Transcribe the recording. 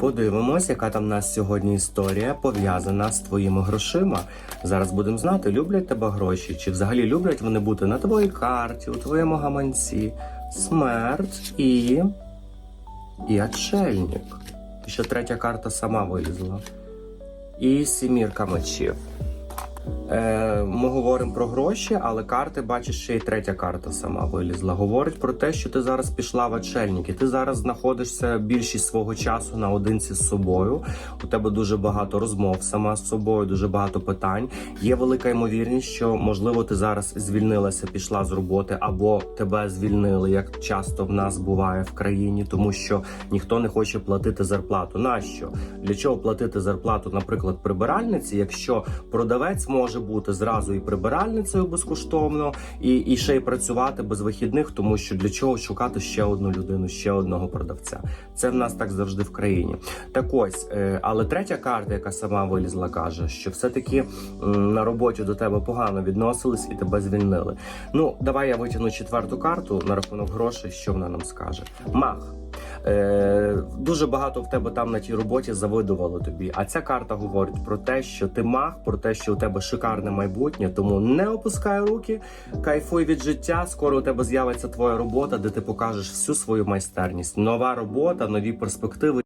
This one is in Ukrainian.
Подивимось, яка там в нас сьогодні історія пов'язана з твоїми грошима. Зараз будемо знати, люблять тебе гроші, чи взагалі люблять вони бути на твоїй карті, у твоєму гаманці. Смерть і. і отшельник. Ще третя карта сама вилізла. І сімірка мечів. Е, ми говоримо про гроші, але карти, бачиш, ще й третя карта сама вилізла. Говорить про те, що ти зараз пішла в отшельники. Ти зараз знаходишся більшість свого часу наодинці з собою. У тебе дуже багато розмов сама з собою, дуже багато питань. Є велика ймовірність, що можливо ти зараз звільнилася, пішла з роботи, або тебе звільнили, як часто в нас буває в країні, тому що ніхто не хоче платити зарплату. Нащо? Для чого платити зарплату, наприклад, прибиральниці, якщо продавець може бути зразу і прибиральницею безкоштовно, і, і ще й працювати без вихідних, тому що для чого шукати ще одну людину, ще одного продавця. Це в нас так завжди в країні. Так ось, е, але третя карта, яка сама вилізла, каже, що все-таки на роботі до тебе погано відносились і тебе звільнили. Ну, давай я витягну четверту карту на рахунок грошей, що вона нам скаже. Мах. Е, дуже багато в тебе там на тій роботі завидувало тобі. А ця карта говорить про те, що ти мах, про те, що у тебе шикарне майбутнє. Тому не опускай руки, кайфуй від життя. Скоро у тебе з'явиться твоя робота, де ти покажеш всю свою майстерність. Нова робота, нові перспективи.